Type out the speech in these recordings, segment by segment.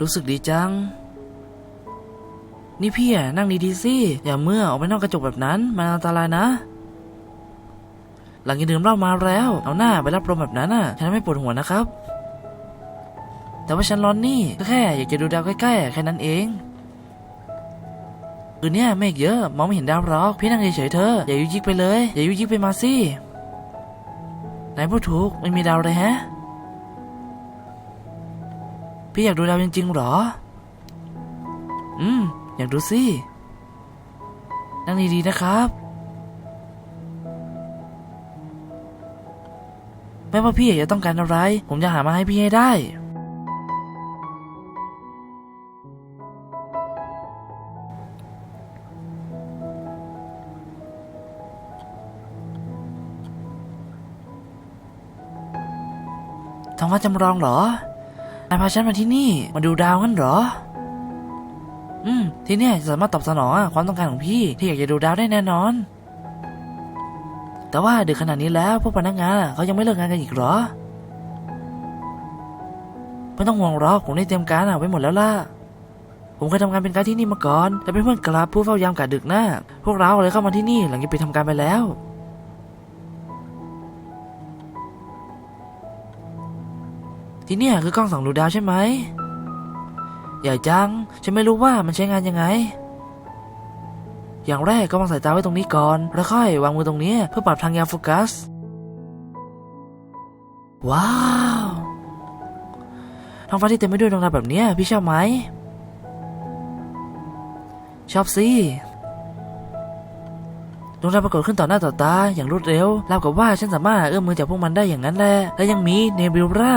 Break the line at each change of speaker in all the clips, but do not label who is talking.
รู้สึกดีจัง นี่พี่อะนั่งดีๆสิอย่าเมื่อออกไปนอกกระจกแบบนั้นมันอันตรายนะ หลังจากดื่มเหล้ามาแล้ว เอาหน้าไปรับลมแบบนั้นอะ ฉันไม่ปวดหัวนะครับ แต่ว่าฉันร้อนนี่ก็แค่อยากจะดูดาวใกล้ๆแค่นั้นเองคืนเนี้ยเมฆเยอะมองไม่เห็นดาวหรอกพี่นั่งเฉยๆเธออย่ายุยิกไปเลย อย่ายุยิกไปมาสิไหนพูดถูกไม่มีดาวเลยแฮะ พี่อยากดูดาวจริงๆหรอ อืม อยากดูสิ นั่งดีๆนะครับ ไม่ว่าพี่อยากจะต้องการอะไร ผมจะหามาให้พี่ให้ได้ท้องฟ้าจำลองเหรอ นายพาฉันมาที่นี่ มาดูดาวงั้นเหรอ อืม ที่นี่สามารถตอบสนองความต้องการของพี่ที่อยากจะดูดาวได้แน่นอน แต่ว่าดึกขนาดนี้แล้วพวกพนักงานเขายังไม่เลิกงานกันอีกเหรอ ไม่ต้องห่วงหรอกผมได้เตรียมการอะไว้หมดแล้วล่ะ ผมเคยทำงานเป็นกด์ที่นี่มาก่อนและเป็นเพื่อนกลาบผู้เฝ้ายามกะดึกหน้า พวกเราเลยเข้ามาที่นี่หลังจากไปทำการไปแล้ว ที่เนี่ยคือกล้องส่องดูดาวใช่ไหมใหญ่จัง ฉันไม่รู้ว่ามันใช้งานยังไง อย่างแรกก็วางสายตาไว้ตรงนี้ก่อน แล้วค่อยวางมือตรงนี้เพื่อปรับทางยาโฟกัส ว้าวท้องฟ้าที่เต็มไปด้วยดวงดาวแบบนี้พี่ชอบไหม ชอบสิดวงดาวปรากฏขึ้นต่อหน้าต่อตาอย่างรวดเร็วราวกับว่าฉันสามารถเอื้อมมือจากพวกมันได้อย่างนั้นแหละและยังมีเนบิวรา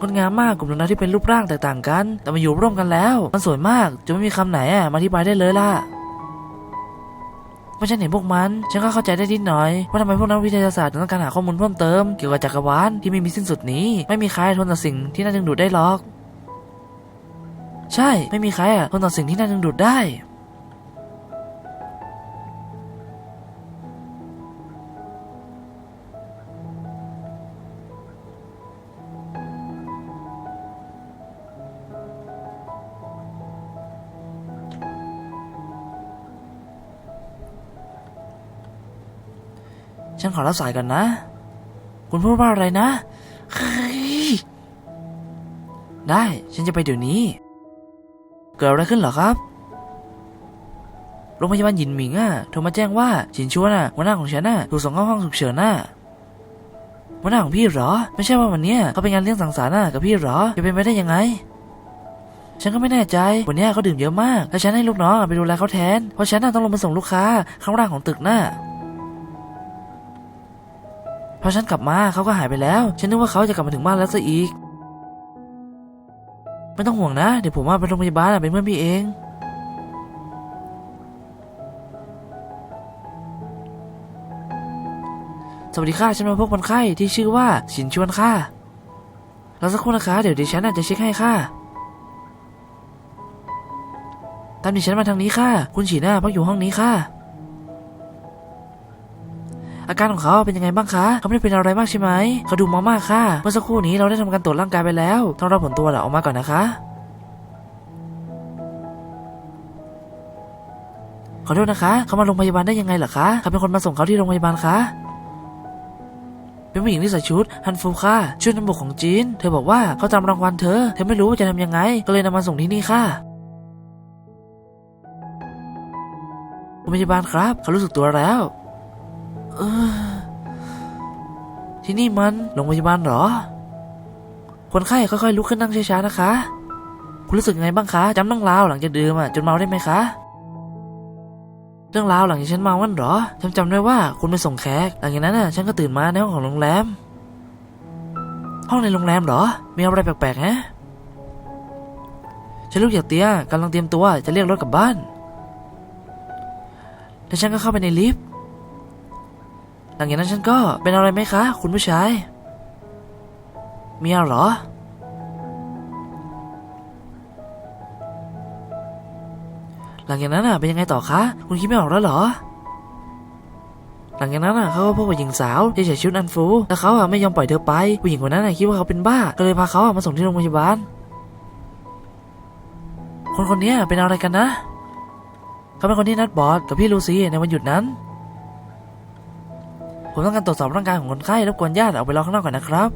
งดงามมากกลุ่มดวงดาวที่เป็นรูปร่างแตกต่างกัน แต่มาอยู่ร่วมกันแล้ว มันสวยมากจนไม่มีคำไหนอะมาอธิบายได้เลยล่ะเมื่อฉันเห็นพวกมัน ฉันก็เข้าใจได้นิดหน่อย ว่าทำไมพวกนักวิทยาศาสตร์ถึงต้องการหาข้อมูลเพิ่มเติมเกี่ยวกับจักรวาลที่ไม่มีสิ้นสุดนี้ ไม่มีใครทนต่อสิ่งที่น่าดึงดูดได้หรอก ใช่ ไม่มีใครอะทนต่อสิ่งที่น่าดึงดูดได้ ฉันขอรับสายก่อนนะ คุณพูดว่าอะไรนะ ได้ ฉันจะไปเดี๋ยวนี้ เกิดอะไรขึ้นเหรอครับ โรงพยาบาลหยินหมิงอะโทรมาแจ้งว่าฉินชวนอะหัวหน้าของฉันอะถูกส่งเข้าห้องฉุกเฉินน่ะหัวหน้าของพี่เหรอ ไม่ใช่ว่าวันเนี้ยเขาไปงานเลี้ยงสังสรรค์น่ะกับพี่เหรอ จะเป็นไปได้ยังไงฉันก็ไม่แน่ใจ วันเนี้ยเขาดื่มเยอะมาก แล้วฉันให้ลูกน้องไปดูแลเขาแทน เพราะฉันน่ะต้องลงมาส่งลูกค้าข้างล่างของตึกน่ะ พอฉันกลับมาเขาก็หายไปแล้ว ฉันนึกว่าเขาจะกลับมาถึงบ้านแล้วซะอีก ไม่ต้องห่วงนะ เดี๋ยวผมว่าไปโรงพยาบาลเป็นเพื่อนพี่เอง สวัสดีค่ะ ฉันมาพบคนไข้ที่ชื่อว่าฉินชวนค่ะแล้วสักครู่นะคะ เดี๋ยวดิฉันอาจจะเช็คให้ค่ะ ตามดิฉันมาทางนี้ค่ะ คุณฉีน่าพักอยู่ห้องนี้ค่ะ อาการของเขาเป็นยังไงบ้างคะเขาไม่ได้เป็นอะไรมากใช่ไหมเขาดูมามากค่ะ เมื่อสักครู่นี้เราได้ทำการตรวจร่างกายไปแล้วต้องรอผลตัวจออกมาก่อนนะคะขอโทษนะคะเขามาโรงพยาบาลได้ยังไงเหรอคะใครเป็นคนมาส่งเขาที่โรงพยาบาลคะเป็นผู้หญิงที่ใส่ชุดฮันฟูค่ะชุดนำบกของจีน เธอบอกว่าเขาตามรางวัลเธอ เธอไม่รู้ว่าจะทำยังไง ก็เลยนำมาส่งที่นี่ค่ะคุณพยาบาลครับ เขารู้สึกตัวแล้ว ที่นี่มันโรงพยาบาลเหรอ คนไข้ค่อยๆลุกขึ้นนั่งช้าๆนะคะ คุณรู้สึกไงบ้างคะจำเรื่องราวหลังจากดื่มอะจนเมาได้ไหมคะ เรื่องราวหลังจากฉันเมาวันเหรอฉันจำได้ว่าคุณไปส่งแขกหลังจากนั้นน่ะฉันก็ตื่นมาในห้องของโรงแรม ห้องในโรงแรมเหรอ มีอะไรแปลกๆฮะฉันลุกจากเตียงกำลังเตรียมตัวจะเรียกรถกลับบ้าน แล้วฉันก็เข้าไปในลิฟต์ หลังจากนั้นฉันก็เป็นอะไรไหมคะ คุณผู้ชายมีอะไรเหรอ หลังจากนั้นอะเป็นยังไงต่อคะ คุณคิดไม่ออกแล้วเหรอ หลังจากนั้นอะเขาก็พบกับหญิงสาวที่ใส่ชุดอันฟูแล้วเขาอะไม่ยอมปล่อยเธอไป ผู้หญิงคนนั้นอะคิดว่าเขาเป็นบ้า ก็เลยพาเขาอะมาส่งที่โรงพยาบาล คนคนนี้เป็นอะไรกันนะ เขาเป็นคนที่นัดบอสกับพี่ลูซี่ในวันหยุดนั้น ผมต้องการตรวจสอบร่างกายของคนไข้รบกวนญาติออกไปรอข้างนอกก่อนนะครับ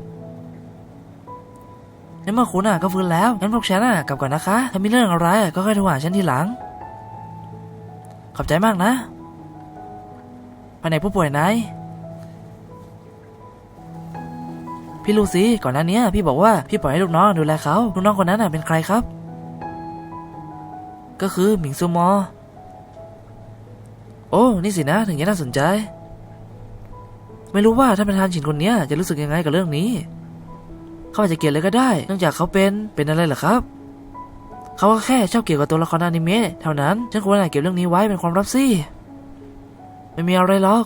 ในเมื่อคุณอะก็ฟื้นแล้วงั้นพวกฉันอะกลับก่อนนะคะ ถ้ามีเรื่องอะไรก็ค่อยโทรหาฉันทีหลัง ขอบใจมากนะแผนผู้ป่วยไหน พี่ลูซี่ก่อนหน้านี้พี่บอกว่าพี่ปล่อยให้ลูกน้องดูแลเขาลูกน้องคนนั้นน่ะเป็นใครครับ ก็คือหมิงซูมอ โอ้ นี่สินะถึงจะน่าสนใจ ไม่รู้ว่าท่านประธานฉินคนนี้จะรู้สึกยังไงกับเรื่องนี้ เขาอาจจะเกลียดเลยก็ได้ เนื่องจากเขาเป็นเป็นอะไรเหรอครับ เขาก็แค่ชอบเกี่ยวกับตัวละครอนิเมะเท่านั้นฉันควรจะเก็บเรื่องนี้ไว้เป็นความลับสิไม่มีอะไรหรอก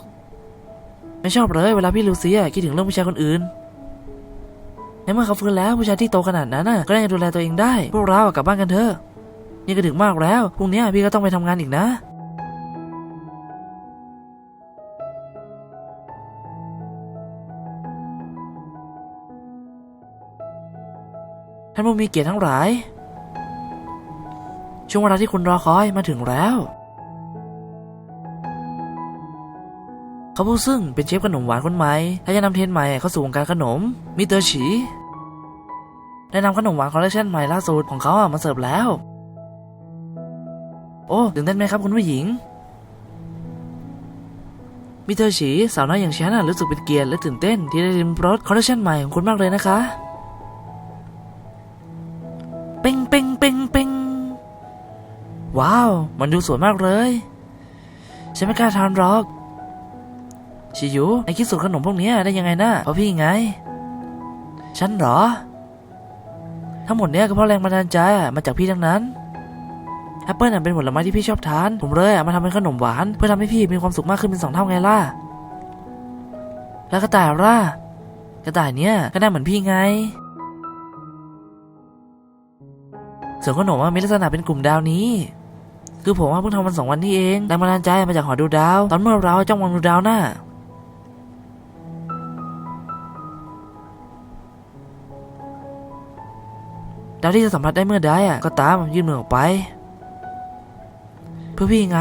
ไม่ชอบเลยเวลาพี่ลูเซียคิดถึงเรื่องผู้ชายคนอื่นในเมื่อเขาฟื้นแล้วผู้ชายที่โตขนาดนั้นก็น่าจะดูแลตัวเองได้ พวกเรากลับบ้านกันเถอะนี่ก็ถึงมากแล้วพรุ่งนี้พี่ก็ต้องไปทำงานอีกนะ ท่านผู้มีเกียรติทั้งหลาย ช่วงเวลาที่คุณรอคอยมาถึงแล้วเขาผู้ซึ่งเป็นเชฟขนมหวานคนใหม่และจะนำเทรนใหม่เข้าสู่วงการขนมมิเตอร์ฉีได้นำขนมหวานคอลเลคชันใหม่ล่าสุดของเขาอะมาเสิร์ฟแล้ว โอ้ตื่นเต้นไหมครับคุณผู้หญิงมิเตอร์ฉีสาวน้อยอย่างฉันรู้สึกเป็นเกียรติและตื่นเต้นที่ได้ริมรสคอลเลคชันใหม่ของคุณมากเลยนะคะ เป่งเป่งเป่งเป่งว้าว มันดูสวยมากเลย ฉันไม่กล้าทานหรอก ชิยุไอคิดสูตรขนมพวกนี้ได้ยังไงนะเพราะพี่ไง ฉันหรอ ทั้งหมดเนี้ยก็เพราะแรงบันดาลใจมาจากพี่ทั้งนั้นแอปเปิลน่ะเป็นผลไม้ที่พี่ชอบทาน ผมเลยอะมาทำเป็นขนมหวาน เพื่อทำให้พี่มีความสุขมากขึ้นเป็นสองเท่าไงล่ะ แล้วกระต่ายล่ะ กระต่ายเนี้ยก็ได้เหมือนพี่ไง ส่วนขนมอะมีลักษณะเป็นกลุ่มดาวนี้ คือผมว่าเพิ่งทำมันสองวันนี้เองแรงบันดาลใจมาจากหอดูดาว ตอนเมื่อเราจ้องมองดูดาวน่ะดาวที่จะสัมผัสได้เมื่อใดอะก็ตามยื่นมือออกไป เพื่อพี่ไง